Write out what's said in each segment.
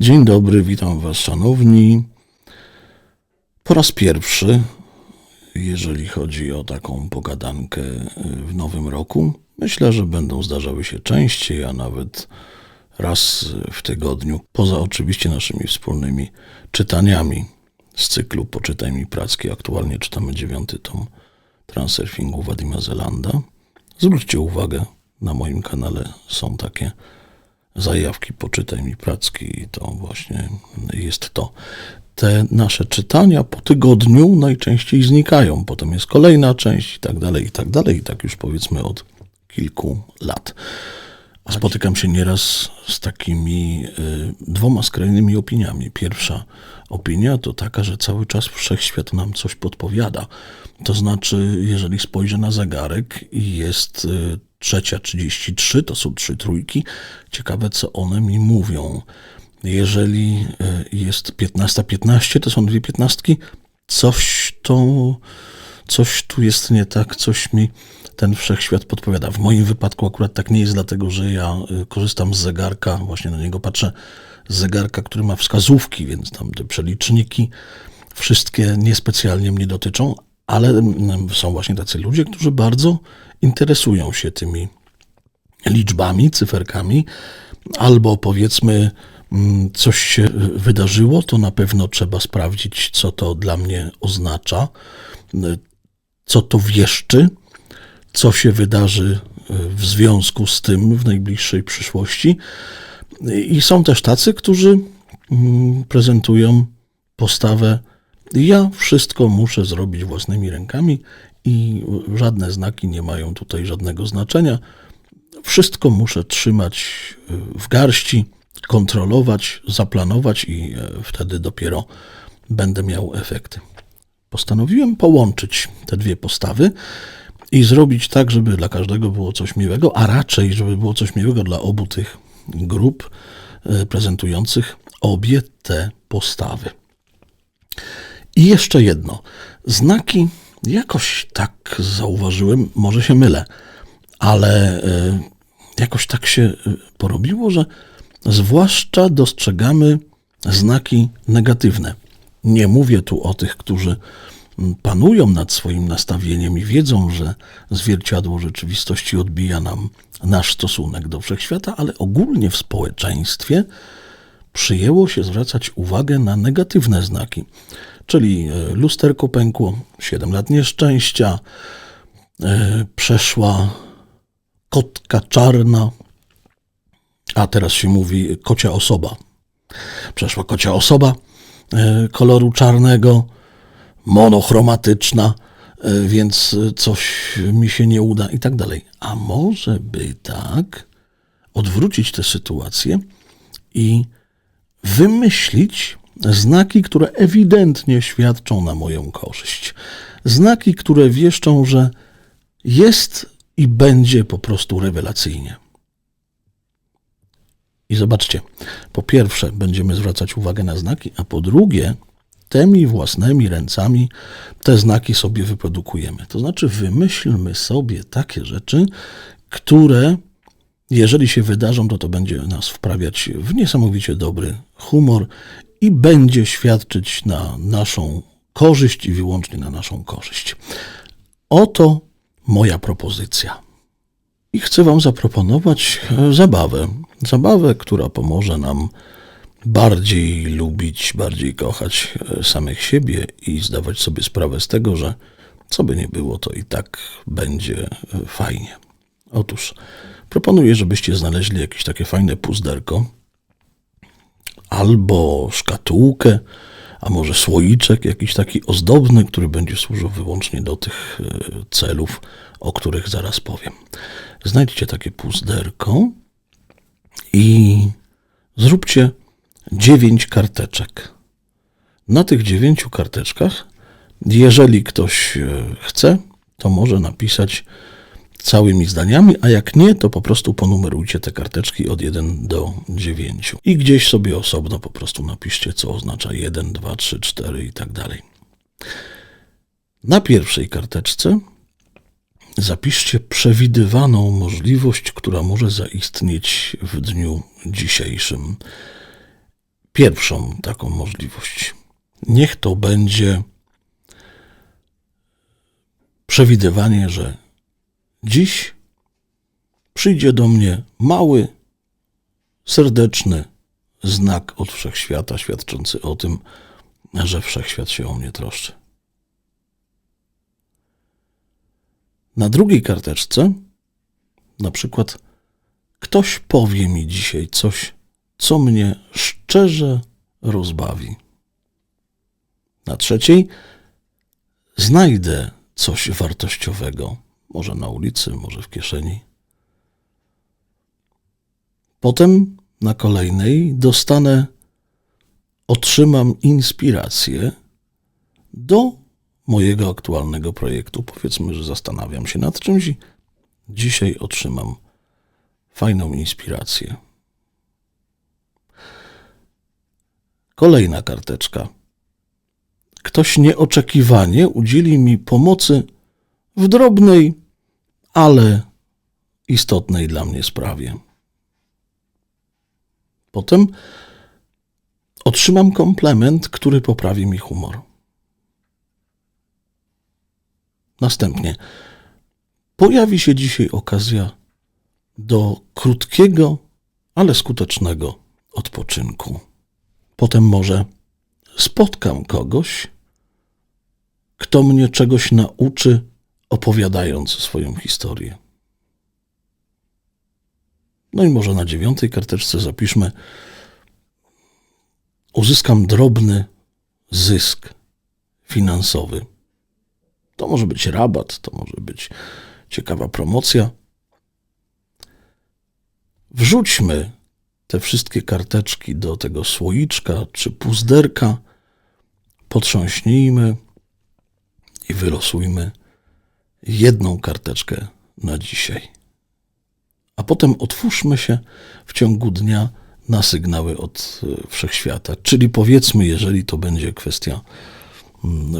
Dzień dobry, witam Was, szanowni. Po raz pierwszy, jeżeli chodzi o taką pogadankę y, w nowym roku, myślę, że będą zdarzały się częściej, a nawet raz w tygodniu, poza oczywiście naszymi wspólnymi czytaniami z cyklu Poczytaj mi pracki. Aktualnie czytamy dziewiąty tom Transurfingu Wadima Zelanda. Zwróćcie uwagę, na moim kanale są takie zajawki, poczytaj mi pracki i to właśnie jest to. Te nasze czytania po tygodniu najczęściej znikają, potem jest kolejna część i tak dalej, i tak dalej, i tak już powiedzmy od kilku lat. Spotykam się nieraz z takimi y, dwoma skrajnymi opiniami. Pierwsza opinia to taka, że cały czas wszechświat nam coś podpowiada. To znaczy, jeżeli spojrzę na zegarek i jest y, trzecia 33, to są trzy trójki, ciekawe co one mi mówią. Jeżeli y, jest 15.15, 15, to są dwie piętnastki, coś to, coś tu jest nie tak, coś mi ten wszechświat podpowiada. W moim wypadku akurat tak nie jest, dlatego że ja y, korzystam z zegarka, właśnie na niego patrzę, z zegarka, który ma wskazówki, więc tam te przeliczniki wszystkie niespecjalnie mnie dotyczą, ale mm, są właśnie tacy ludzie, którzy bardzo interesują się tymi liczbami, cyferkami, albo powiedzmy mm, coś się y, wydarzyło, to na pewno trzeba sprawdzić, co to dla mnie oznacza, y, co to wieszczy, co się wydarzy y, w związku z tym w najbliższej przyszłości. I są też tacy, którzy mm, prezentują postawę ja wszystko muszę zrobić własnymi rękami i żadne znaki nie mają tutaj żadnego znaczenia. Wszystko muszę trzymać y, w garści, kontrolować, zaplanować i e, wtedy dopiero będę miał efekty. Postanowiłem połączyć te dwie postawy i zrobić tak, żeby dla każdego było coś miłego, a raczej, żeby było coś miłego dla obu tych grup e, prezentujących obie te postawy. I jeszcze jedno. Znaki jakoś tak zauważyłem, może się mylę, ale e, jakoś tak się e, porobiło, że zwłaszcza dostrzegamy znaki negatywne. Nie mówię tu o tych, którzy panują nad swoim nastawieniem i wiedzą, że zwierciadło rzeczywistości odbija nam nasz stosunek do wszechświata, ale ogólnie w społeczeństwie przyjęło się zwracać uwagę na negatywne znaki, czyli e, lusterko pękło, 7 lat nieszczęścia, e, przeszła kotka czarna, a teraz się mówi kocia osoba. Przeszła kocia osoba koloru czarnego, monochromatyczna, więc coś mi się nie uda i tak dalej. A może by tak odwrócić tę sytuację i wymyślić znaki, które ewidentnie świadczą na moją korzyść. Znaki, które wieszczą, że jest i będzie po prostu rewelacyjnie. I zobaczcie, po pierwsze, będziemy zwracać uwagę na znaki, a po drugie, tymi własnymi ręcami te znaki sobie wyprodukujemy. To znaczy, wymyślmy sobie takie rzeczy, które jeżeli się wydarzą, to to będzie nas wprawiać w niesamowicie dobry humor i będzie świadczyć na naszą korzyść i wyłącznie na naszą korzyść. Oto moja propozycja. I chcę Wam zaproponować zabawę. Zabawę, która pomoże nam bardziej lubić, bardziej kochać samych siebie i zdawać sobie sprawę z tego, że co by nie było, to i tak będzie fajnie. Otóż proponuję, żebyście znaleźli jakieś takie fajne puzderko albo szkatułkę, a może słoiczek jakiś taki ozdobny, który będzie służył wyłącznie do tych e, celów, o których zaraz powiem. Znajdźcie takie puzderko i zróbcie dziewięć karteczek. Na tych dziewięciu karteczkach, jeżeli ktoś e, chce, to może napisać całymi zdaniami, a jak nie, to po prostu ponumerujcie te karteczki od 1 do 9. I gdzieś sobie osobno po prostu napiszcie, co oznacza 1, 2, 3, 4 i tak dalej. Na pierwszej karteczce zapiszcie przewidywaną możliwość, która może zaistnieć w dniu dzisiejszym. Pierwszą taką możliwość. Niech to będzie przewidywanie, że dziś przyjdzie do mnie mały, serdeczny znak od wszechświata, świadczący o tym, że wszechświat się o mnie troszczy. Na drugiej karteczce, na przykład, ktoś powie mi dzisiaj coś, co mnie szczerze rozbawi. Na trzeciej, znajdę coś wartościowego, może na ulicy, może w kieszeni. Potem na kolejnej dostanę, otrzymam inspirację do mojego aktualnego projektu. Powiedzmy, że zastanawiam się nad czymś i dzisiaj otrzymam fajną inspirację. Kolejna karteczka. Ktoś nieoczekiwanie udzieli mi pomocy w drobnej, ale istotnej dla mnie sprawie. Potem otrzymam komplement, który poprawi mi humor. Następnie pojawi się dzisiaj okazja do krótkiego, ale skutecznego odpoczynku. Potem może spotkam kogoś, kto mnie czegoś nauczy, opowiadając swoją historię. No i może na dziewiątej karteczce zapiszmy: Uzyskam drobny zysk finansowy. To może być rabat, to może być ciekawa promocja. Wrzućmy te wszystkie karteczki do tego słoiczka czy puzderka, potrząśnijmy i wylosujmy jedną karteczkę na dzisiaj. A potem otwórzmy się w ciągu dnia na sygnały od e, wszechświata. Czyli powiedzmy, jeżeli to będzie kwestia,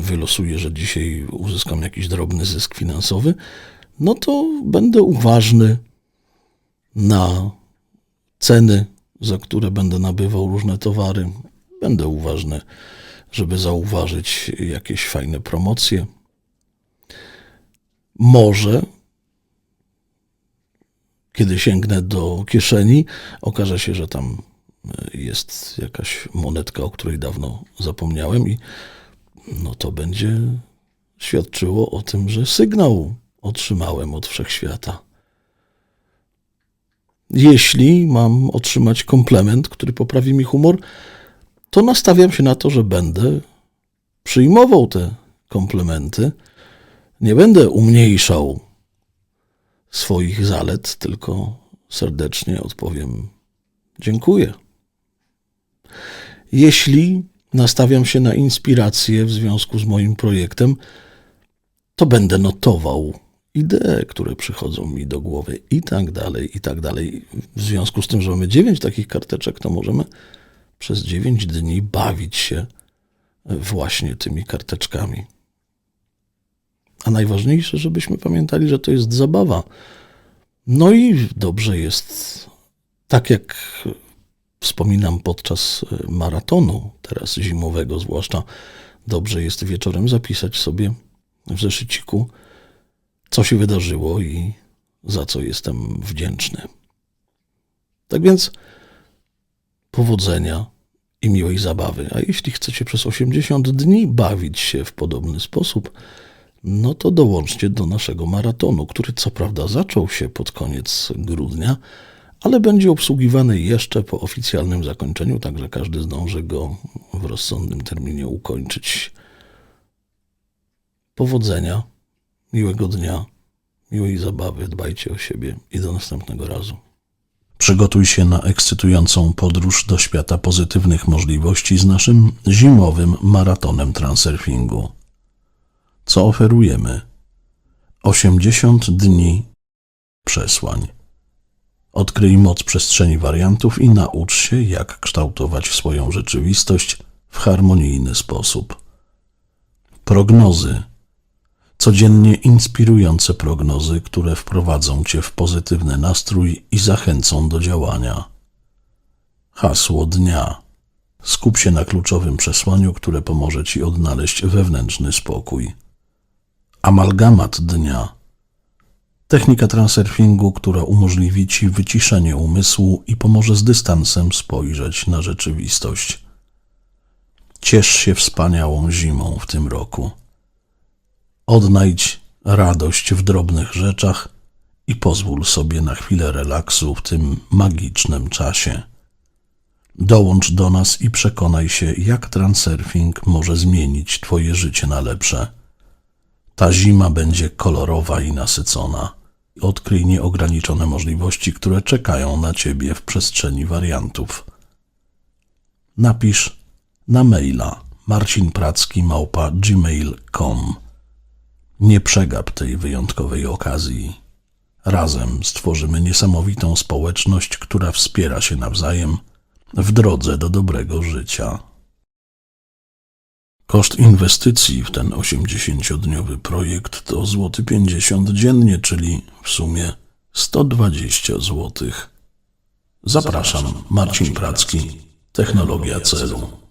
wylosuję, że dzisiaj uzyskam jakiś drobny zysk finansowy, no to będę uważny na ceny, za które będę nabywał różne towary. Będę uważny, żeby zauważyć jakieś fajne promocje. Może kiedy sięgnę do kieszeni, okaże się, że tam jest jakaś monetka, o której dawno zapomniałem, i no to będzie świadczyło o tym, że sygnał otrzymałem od wszechświata. Jeśli mam otrzymać komplement, który poprawi mi humor, to nastawiam się na to, że będę przyjmował te komplementy. Nie będę umniejszał swoich zalet, tylko serdecznie odpowiem dziękuję. Jeśli nastawiam się na inspirację w związku z moim projektem, to będę notował idee, które przychodzą mi do głowy i tak dalej, i tak dalej. W związku z tym, że mamy dziewięć takich karteczek, to możemy przez dziewięć dni bawić się właśnie tymi karteczkami. A najważniejsze, żebyśmy pamiętali, że to jest zabawa. No i dobrze jest, tak jak wspominam podczas maratonu, teraz zimowego zwłaszcza, dobrze jest wieczorem zapisać sobie w zeszyciku, co się wydarzyło i za co jestem wdzięczny. Tak więc powodzenia i miłej zabawy. A jeśli chcecie przez 80 dni bawić się w podobny sposób, no to dołączcie do naszego maratonu, który co prawda zaczął się pod koniec grudnia, ale będzie obsługiwany jeszcze po oficjalnym zakończeniu, także każdy zdąży go w rozsądnym terminie ukończyć. Powodzenia, miłego dnia, miłej zabawy, dbajcie o siebie i do następnego razu. Przygotuj się na ekscytującą podróż do świata pozytywnych możliwości z naszym zimowym maratonem transurfingu. Co oferujemy? 80 dni przesłań. Odkryj moc przestrzeni wariantów i naucz się, jak kształtować swoją rzeczywistość w harmonijny sposób. Prognozy. Codziennie inspirujące prognozy, które wprowadzą cię w pozytywny nastrój i zachęcą do działania. Hasło dnia. Skup się na kluczowym przesłaniu, które pomoże ci odnaleźć wewnętrzny spokój. Amalgamat dnia. Technika transurfingu, która umożliwi ci wyciszenie umysłu i pomoże z dystansem spojrzeć na rzeczywistość. Ciesz się wspaniałą zimą w tym roku. Odnajdź radość w drobnych rzeczach i pozwól sobie na chwilę relaksu w tym magicznym czasie. Dołącz do nas i przekonaj się, jak transurfing może zmienić Twoje życie na lepsze. Ta zima będzie kolorowa i nasycona. Odkryj nieograniczone możliwości, które czekają na Ciebie w przestrzeni wariantów. Napisz na maila marcinpracki.gmail.com Nie przegap tej wyjątkowej okazji. Razem stworzymy niesamowitą społeczność, która wspiera się nawzajem w drodze do dobrego życia. Koszt inwestycji w ten 80-dniowy projekt to złoty 50 dziennie, czyli w sumie 120 zł. Zapraszam, Marcin Pracki, Technologia Celu.